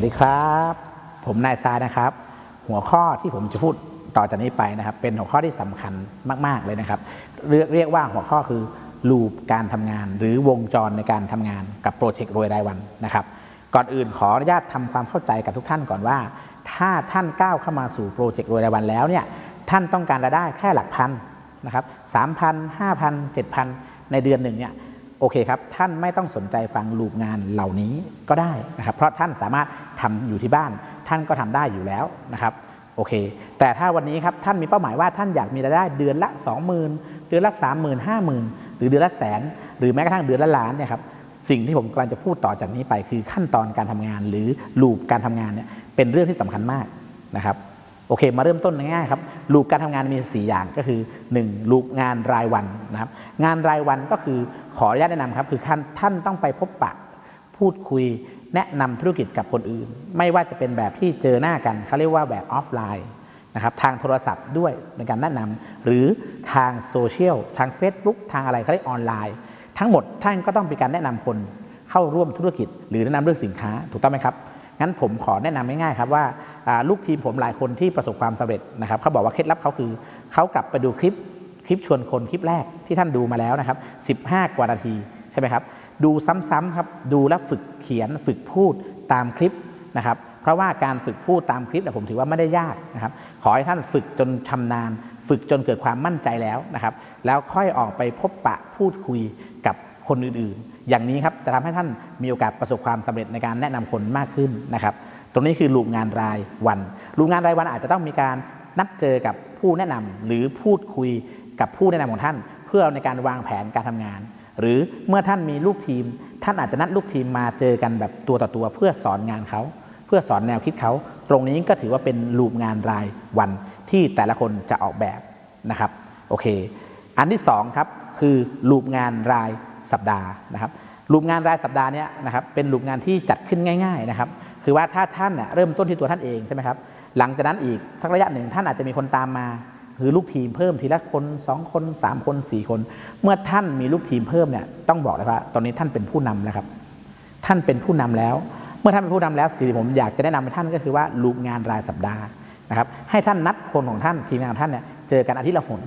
สวัสดีครับ ผมนายซายนะครับ หัวข้อที่ผมจะพูดต่อจากนี้ไปนะครับ เป็นหัวข้อที่สำคัญมาก ๆ เลยนะครับ เรียกเรียกว่าหัวข้อคือลูปการทำงาน หรือวงจรในการทำงานกับโปรเจกต์รวยรายวันนะครับ ก่อนอื่นขออนุญาตทำความเข้าใจกับทุกท่านก่อนว่า ถ้าท่านก้าวเข้ามาสู่โปรเจกต์รวยรายวันแล้วเนี่ยท่านต้องการรายได้แค่หลักพันนะครับสามพันห้าพันเจ็ดพันในเดือนหนึ่งเนี่ย โอเคครับ ท่านไม่ต้องสนใจฟังลูปงานเหล่านี้ก็ได้นะครับ เพราะท่านสามารถทำอยู่ที่บ้าน ท่านก็ทำได้อยู่แล้วนะครับโอเค แต่ถ้าวันนี้ครับท่านมีเป้าหมายว่าท่านอยากมีรายได้เดือนละ 20,000 เดือนละ 30,000 50,000 หรือเดือนละแสน หรือแม้กระทั่งเดือนละล้านเนี่ยครับสิ่งที่ผมกำลังจะพูดต่อจากนี้ไปคือขั้นตอนการทำงานหรือลูปการทำงานเนี่ยเป็นเรื่องที่สำคัญมากนะครับ โอเค มาเริ่มต้นง่ายๆครับลูปการทำงานมี 4 อย่างก็คือ 1. ลูปงานรายวันนะครับงานรายวันก็คือขออนุญาตแนะนำครับคือท่านท่านต้องไปพบปะ พูดคุยแนะนำธุรกิจกับคนอื่น ไม่ว่าจะเป็นแบบที่เจอหน้ากันเขาเรียกว่าแบบออฟไลน์นะครับทางโทรศัพท์ด้วยในการแนะนำหรือทางโซเชียลทาง Facebook ทางอะไรเขาเรียกออนไลน์ ทั้งหมดท่านก็ต้องเป็นการแนะนำคนเข้าร่วมธุรกิจ หรือแนะนำเรื่องสินค้าถูกต้องไหมครับงั้นผมขอแนะนำง่ายๆครับว่า ลูกทีมผมหลายคนที่ประสบความสำเร็จนะครับเขาบอกว่าเคล็ดลับเขาคือเขากลับไปดูคลิปคลิปชวนคนคลิปแรกที่ท่านดูมาแล้วนะครับ15 กว่านาทีใช่ไหมครับดูซ้ำๆครับดูและฝึกเขียนฝึกพูดตามคลิปนะครับเพราะว่าการฝึกพูดตามคลิปเนี่ยผมถือว่าไม่ได้ยากนะครับขอให้ท่านฝึกจนชำนาญ ฝึกจนเกิดความมั่นใจแล้วนะครับแล้วค่อยออกไปพบปะพูดคุยกับคนอื่นๆ อย่างนี้ครับจะทำให้ท่านมีโอกาสประสบความสำเร็จในการแนะนำคนมากขึ้นนะครับ ตรงนี้คือลูปงานรายวันลูปงานรายวันอาจจะต้องมีการนัดเจอกับผู้แนะนำหรือพูดคุยกับผู้แนะนำของท่าน เพื่อในการวางแผนการทำงาน หรือเมื่อท่านมีลูกทีม ท่านอาจจะนัดลูกทีมมาเจอกันแบบตัวต่อตัว เพื่อสอนงานเขา เพื่อสอนแนวคิดเขาตรงนี้ก็ถือว่าเป็นลูปงานรายวันที่แต่ละคนจะออกแบบนะครับโอเค อันที่สองครับคือลูปงานรายสัปดาห์นะครับลูปงานรายสัปดาห์เนี้ยนะครับเป็นลูปงานที่จัดขึ้นง่าย ๆนะครับ คือว่าถ้าท่านเน่ยเริ่มต้นที่ตัวท่านเองใช่ไหมครับหลังจากนั้นอีกสักระยะหนึ่งท่านอาจจะมีคนตามมาหรือลูกทีมเพิ่มทีละคน 2 คน 3 คน 4 คน เมื่อท่านมีลูกทีมเพิ่มเนี่ยต้องบอกเลยว่าตอนนี้ท่านเป็นผู้นำแล้วครับ ท่านเป็นผู้นำแล้ว เมื่อท่านเป็นผู้นำแล้วสิ่งที่ผมอยากจะแนะนำให้ท่านก็คือว่าลูปงานรายสัปดาห์นะครับให้ท่านนัดคนของท่านทีมงานของท่านเนี่ยเจอกันอาทิตย์ละหน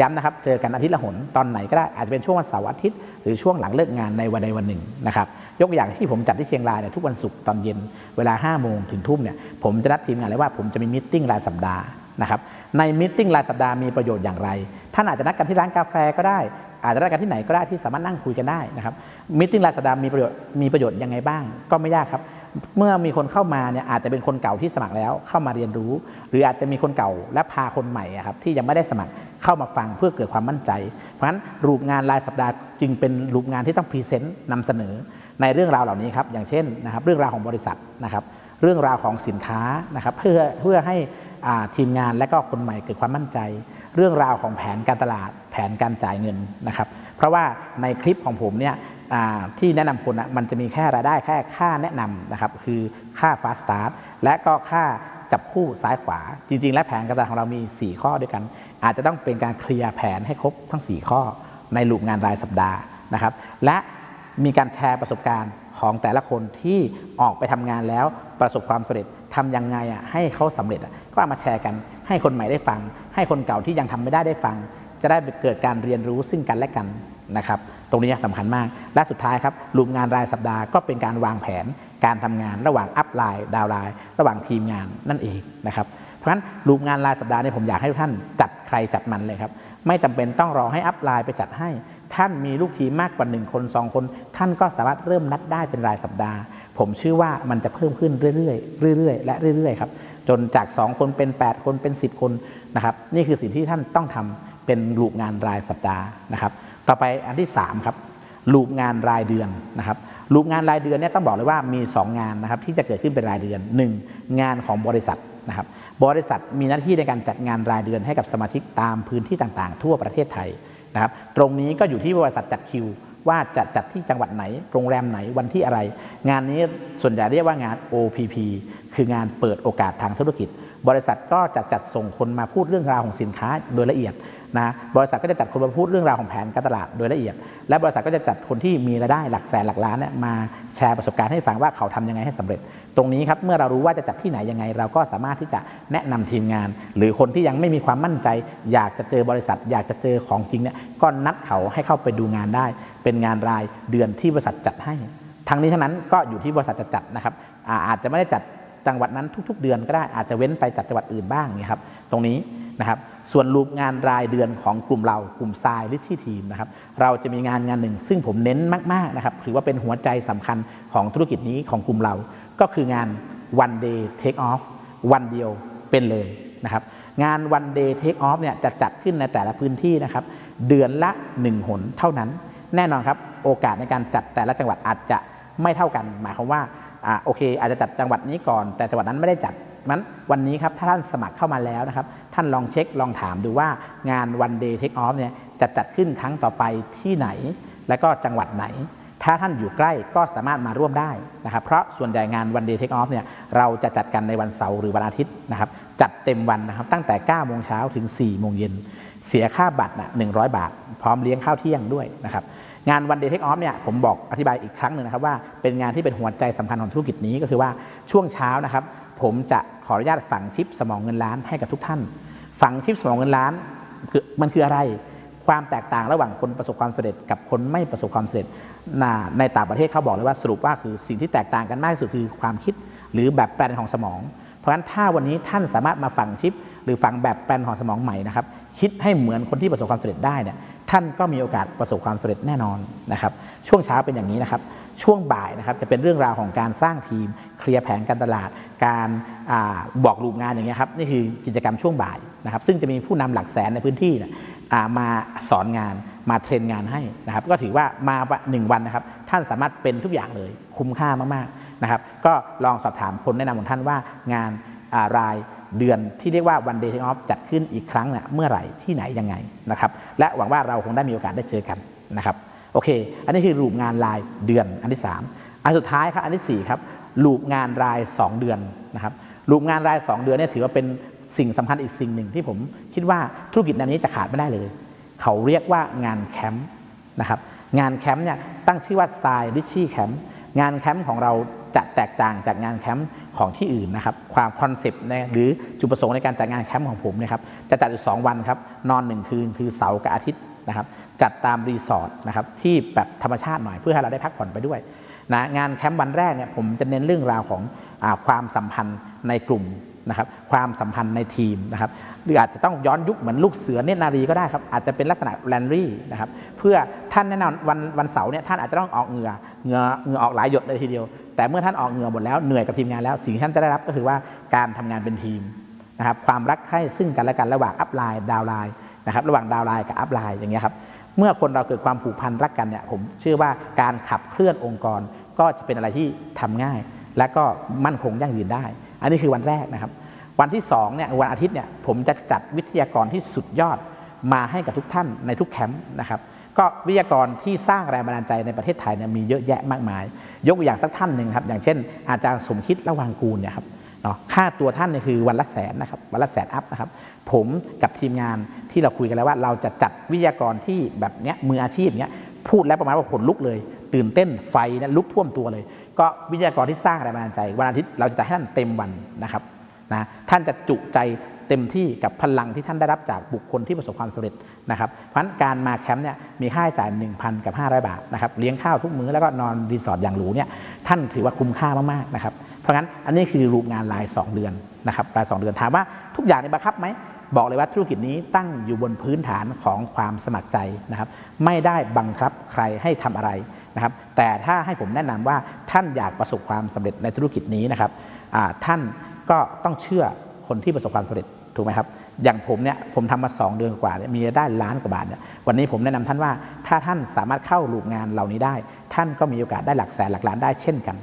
ย้ำนะครับ เจอกันอาทิตย์ละหนตอนไหนก็ได้ อาจจะเป็นช่วงวันเสาร์อาทิตย์ หรือช่วงหลังเลิกงานในวันใดวันหนึ่งนะครับ ยกอย่างที่ผมจัดที่เชียงรายเนี่ยทุกวันศุกร์ตอนเย็นเวลา 5 โมงถึงทุ่มเนี่ย ผมจะนัดทีมงานเลยว่าผมจะมีมิทติ้งรายสัปดาห์นะครับ ในมิทติ้งรายสัปดาห์มีประโยชน์อย่างไร ท่านอาจจะนัดกันที่ร้านกาแฟก็ได้ อาจจะนัดกันที่ไหนก็ได้ที่สามารถนั่งคุยกันได้นะครับมิทติ้งรายสัปดาห์มีประโยชน์ มีประโยชน์ยังไงบ้าง ก็ไม่ยากครับเมื่อมีคนเข้ามาเนี่ยอาจจะเป็นคนเก่าที่สมัครแล้วเข้ามาเรียนรู้ หรืออาจจะมีคนเก่าและพาคนใหม่ครับที่ยังไม่ได้สมัคร เข้ามาฟังเพื่อเกิดความมั่นใจ เพราะฉะนั้นรูปงานรายสัปดาห์จึงเป็นรูปงานที่ต้องพรีเซนต์นำเสนอในเรื่องราวเหล่านี้ครับอย่างเช่นนะครับเรื่องราวของบริษัทนะครับเรื่องราวของสินค้านะครับเพื่อเพื่อให้ทีมงานและก็คนใหม่เกิดความมั่นใจ เรื่องราวของแผนการตลาดแผนการจ่ายเงินนะครับเพราะว่าในคลิปของผมเนี่ยที่แนะนำคนนะมันจะมีแค่รายได้แค่ค่าแนะนำนะครับคือค่า fast start และก็ค่าจับคู่ซ้ายขวา จริง ๆ และแผนการตลาดของเรามี 4 ข้อด้วยกัน อาจจะต้องเป็นการเคลียร์แผนให้ครบทั้ง 4 ข้อในลูปงานรายสัปดาห์นะครับ และมีการแชร์ประสบการณ์ของแต่ละคนที่ออกไปทำงานแล้วประสบความสำเร็จทำยังไงอะให้เขาสำเร็จอะก็ามาแชร์กันให้คนใหม่ได้ฟัง ให้คนเก่าที่ยังทำไม่ได้ได้ฟัง จะได้เกิดการเรียนรู้ซึ่งกันและกันนะครับ ตรงนี้สำคัญมาก และสุดท้ายครับรูปงานรายสัปดาห์ก็เป็นการวางแผนการทำงานระหว่างอัพไลน์ดาวไลน์ระหว่างทีมงานนั่นเองนะครับ เพราะฉะนั้นรูปงานรายสัปดาห์เนี่ยผมอยากให้ทุกท่านจัดใครจัดมันเลยครับ ไม่จำเป็นต้องรอให้อัพไลน์ไปจัดให้ ท่านมีลูกทีมมากกว่า 1 คน 2 คน ท่านก็สามารถเริ่มนัดได้เป็นรายสัปดาห์ ผมเชื่อว่ามันจะเพิ่มขึ้นเรื่อยๆเรื่อยๆและเรื่อยๆครับจนจาก 2 คนเป็น 8 คนเป็น 10 คนนะครับนี่คือสิ่งที่ท่านต้องทำเป็นลูปงานรายสัปดาห์นะครับต่อไปอันที่3ครับลูปงานรายเดือนนะครับลูปงานรายเดือนเนี่ยต้องบอกเลยว่ามี 2 งานนะครับที่จะเกิดขึ้นเป็นรายเดือน 1. งานของบริษัทนะครับ บริษัทมีหน้าที่ในการจัดงานรายเดือนให้กับสมาชิกตามพื้นที่ต่างๆ ทั่วประเทศไทยนะครับตรงนี้ก็อยู่ที่บริษัทจัดคิว ว่าจะจัดที่จังหวัดไหน โรงแรมไหนวันที่อะไร งานนี้ส่วนใหญ่เรียกว่างาน OPP คืองานเปิดโอกาสทางธุรกิจ บริษัทก็จะจัดส่งคนมาพูดเรื่องราวของสินค้าโดยละเอียด นะบริษัทก็จะจัดคนมาพูดเรื่องราวของแผนการตลาดโดยละเอียด และบริษัทก็จะจัดคนที่มีรายได้หลักแสนหลักล้านเนี่ยมาแชร์ประสบการณ์ให้ฟังว่าเขาทำยังไงให้สำเร็จ ตรงนี้ครับเมื่อเรารู้ว่าจะจัดที่ไหนยังไง เราก็สามารถที่จะแนะนำทีมงาน หรือคนที่ยังไม่มีความมั่นใจ อยากจะเจอบริษัท อยากจะเจอของจริงเนี่ยก็นัดเขาให้เข้าไปดูงานได้ เป็นงานรายเดือนที่บริษัทจัดให้ ทั้งนี้ทั้งนั้นก็อยู่ที่บริษัทจะจัดนะครับอาอาจจะไม่ได้จัดจังหวัดนั้นทุก ๆ เดือนก็ได้อาจจะเว้นไปจัดจังหวัดอื่นบ้างนี่ครับตรงนี้ นะครับส่วนรูปงานรายเดือนของกลุ่มเรากลุ่มทรายลิชี่ทีมนะครับเราจะมีงานงานหนึ่ง ซึ่งผมเน้นมากๆนะครับถือว่าเป็นหัวใจสำคัญของธุรกิจนี้ของกลุ่มเรา ก็คืองาน one day take off วันเดียวเป็นเลยนะครับงาน one day take off เนี่ยจะจัดขึ้นในแต่ละพื้นที่นะครับเดือนละ 1 หนเท่านั้น แน่นอนครับโอกาสในการจัดแต่ละจังหวัดอาจจะไม่เท่ากัน หมายความว่าอ่าโอเค อาจจะจัดจังหวัดนี้ก่อน แต่จังหวัดนั้นไม่ได้จัดนั้นวันนี้ครับถ้าท่านสมัครเข้ามาแล้วนะครับ ท่านลองเช็คลองถามดูว่างาน one day take off เนี่ยจะจัดขึ้นครั้งต่อไปที่ไหน และก็จังหวัดไหน ถ้าท่านอยู่ใกล้ก็สามารถมาร่วมได้นะครับเพราะส่วนใหญ่งาน one day take off เนี่ยเราจะจัดกันในวันเสาร์หรือวันอาทิตย์นะครับจัดเต็มวันนะครับตั้งแต่9โมงเช้าถึง4โมงเย็นเสียค่าบัตรนะ100 บาท พร้อมเลี้ยงข้าวเที่ยงด้วยนะครับงานวันเดย์เทคออฟเนี่ยผมบอกอธิบายอีกครั้งหนึ่งนะครับว่าเป็นงานที่เป็นหัวใจสำคัญของธุรกิจนี้ก็คือว่าช่วงเช้านะครับผมจะขออนุญาตฝังชิปสมองเงินล้านให้กับทุกท่าน ฝังชิปสมองเงินล้านคือมันคืออะไร ความแตกต่างระหว่างคนประสบความสำเร็จกับคนไม่ประสบความสำเร็จในต่างประเทศเขาบอกเลยว่าสรุปว่าคือสิ่งที่แตกต่างกันมากที่สุดคือความคิดหรือแบบแปลนของสมอง เพราะฉะนั้นถ้าวันนี้ท่านสามารถมาฝังชิป หรือฝังแบบแปลนของสมองใหม่นะครับคิดให้เหมือนคนที่ประสบความสำเร็จได้เนี่ยท่านก็มีโอกาสประสบความสำเร็จแน่นอนนะครับช่วงเช้าเป็นอย่างนี้นะครับ ช่วงบ่ายนะครับจะเป็นเรื่องราวของการสร้างทีม เคลียร์แผนการตลาด การอาบอกรูปงานอย่างเงี้ยครับนี่คือกิจกรรมช่วงบ่ายนะครับซึ่งจะมีผู้นำหลักแสนในพื้นที่นี่ยอ่ามาสอนงานมาเทรนงานให้นะครับก็ถือว่ามาหนึ่งวันนะครับท่านสามารถเป็นทุกอย่างเลยคุ้มค่ามากๆนะครับก็ลองสอบถามคนแนะนำของท่านว่างานารายเดือนที่เรียกว่าวันเดย์ทออฟจัดขึ้นอีกครั้งเนี่ยเมื่อไหร่ที่ไหนยังไงนะครับและหวังว่าเราคงได้มีโอกาสได้เจอกันนะครับ โอเค อันนี้คือรูปงานรายเดือนอันที่ 3 อันสุดท้ายครับอันที่ 4 ครับรูปงานราย 2 เดือนนะครับรูปงานราย 2 เดือนเนี่ยถือว่าเป็นสิ่งสำคัญอีกสิ่งหนึ่งที่ผมคิดว่าธุรกิจแนวนี้จะขาดไม่ได้เลย เขาเรียกว่างานแคมป์นะครับงานแคมป์เนี่ยตั้งชื่อว่าทรายริชชี่แคมป์งานแคมป์ของเราจะแตกต่างจากงานแคมป์ของที่อื่นนะครับความคอนเซปต์นะหรือจุดประสงค์ในการจัดงานแคมป์ของผมนะครับจะจัดอยู่ 2 วันครับนอน 1 คืนคือเสาร์กับอาทิตย์นะครับ จัดตามรีสอร์ทนะครับที่แบบธรรมชาติหน่อยเพื่อให้เราได้พักผ่อนไปด้วยนะงานแคมป์วันแรกเนี่ยผมจะเน้นเรื่องราวของอความสัมพันธ์ในกลุ่มนะครับความสัมพันธ์ในทีมนะครับหรืออาจจะต้องย้อนยุคเหมือนลูกเสือเนตรนารีก็ได้ครับอาจจะเป็นลักษณะแลนรี่นะครับเพื่อท่านแน่นอนวันวันเสาร์เนี่ยท่านอาจจะต้องออกเหงื่อเหงื่อเหงื่อออกหลายหยดเลยทีเดียว แต่เมื่อท่านออกเหงื่อหมดแล้วเหนื่อยกับทีมงานแล้ว สิ่งที่ท่านจะได้รับก็คือว่าการทำงานเป็นทีมนะครับความรักใคร่ซึ่งกันและกันระหว่างอัพไลน์ดาวไลน์นะครับระหว่างดาวไลน์กับอัพไลน์อย่างเงี้ยครับ เมื่อคนเราเกิดความผูกพันรักกันเนี่ยผมเชื่อว่าการขับเคลื่อนองค์กรก็จะเป็นอะไรที่ทำง่าย และก็มั่นคงยั่งยืนได้ อันนี้คือวันแรกนะครับ วันที่2เนี่ยวันอาทิตย์เนี่ยผมจะจัดวิทยากรที่สุดยอดมาให้กับทุกท่านในทุกแคมป์นะครับก็วิทยากรที่สร้างแรงบันดาลใจในประเทศไทยเนี่ยมีเยอะแยะมากมาย ยกตัวอย่างสักท่านหนึ่งครับอย่างเช่น อาจารย์สมคิดระวางกูลเนี่ยครับ เนาะค่าตัวท่านเนี่ยคือวันละแสนนะครับวันละแสนอัพนะครับผมกับทีมงานที่เราคุยกันแล้วว่า เราจะจัดวิทยากรที่แบบเนี้ยมืออาชีพเนี้ยพูดแล้วประมาณว่าขนลุกเลย ตื่นเต้นไฟนยลุกท่วมตัวเลย ก็วิทยากรที่สร้างแรงบันดาลใจ วันอาทิตย์เราจะจัดให้ท่านเต็มวันนะครับนะท่านจะจุใจเต็มที่กับพลังที่ท่านได้รับจากบุคคลที่ประสบความสำเร็จนะครับเพราะฉะนั้นการมาแคมป์เนี่ยมีค่าใช้จ่าย 1,000 กับ 500 บาทนะครับเลี้ยงข้าวทุกมื้อแล้วก็นอนรีสอร์ทอย่างหรูเนี่ยท่านถือว่าคุ้มค่ามากๆนะครับ เพราะงั้นอันนี้คือรูปงานราย 2 เดือนนะครับราย 2 เดือนถามว่าทุกอย่างในบังคับไหมบอกเลยว่าธุรกิจนี้ตั้งอยู่บนพื้นฐานของความสมัครใจนะครับ ไม่ได้บังคับใครให้ทำอะไรนะครับ แต่ถ้าให้ผมแนะนำว่าท่านอยากประสบความสำเร็จในธุรกิจนี้นะครับท่านก็ต้องเชื่อคนที่ประสบความสำเร็จถูกไหมครับอย่างผมเนี่ยผมทำมา 2 เดือนกว่าเนี่ยมีรายได้ล้านกว่าบาทเนี่ยวันนี้ผมแนะนำท่านว่าถ้าท่านสามารถเข้ารูปงานเหล่านี้ได้ ท่านก็มีโอกาสได้หลักแสนหลักล้านได้เช่นกัน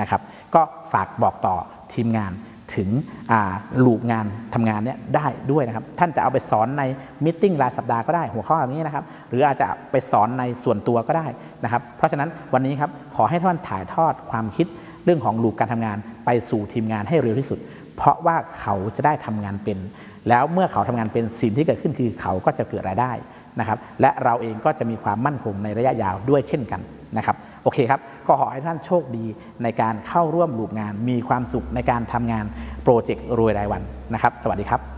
นะครับ ก็ฝากบอกต่อทีมงานถึงรูปงานทำงานเนี่ยได้ด้วยนะครับ ท่านจะเอาไปสอนในมิ팅รายสัปดาห์ก็ได้หัวข้อแบบนี้นะครับ หรืออาจจะไปสอนในส่วนตัวก็ได้นะครับ เพราะฉะนั้นวันนี้ครับขอให้ท่านถ่ายทอดความคิดเรื่องของลูปการทำงานไปสู่ทีมงานให้เร็วที่สุด เพราะว่าเขาจะได้ทำงานเป็น แล้วเมื่อเขาทำงานเป็นสิ่งที่เกิดขึ้นคือเขาก็จะเกิดรายได้นะครับ และเราเองก็จะมีความมั่นคงในระยะยาวด้วยเช่นกันนะครับ โอเคครับ ก็ขอให้ท่านโชคดีในการเข้าร่วมรูปงาน มีความสุขในการทำงานโปรเจกต์รวยรายวันนะครับ สวัสดีครับ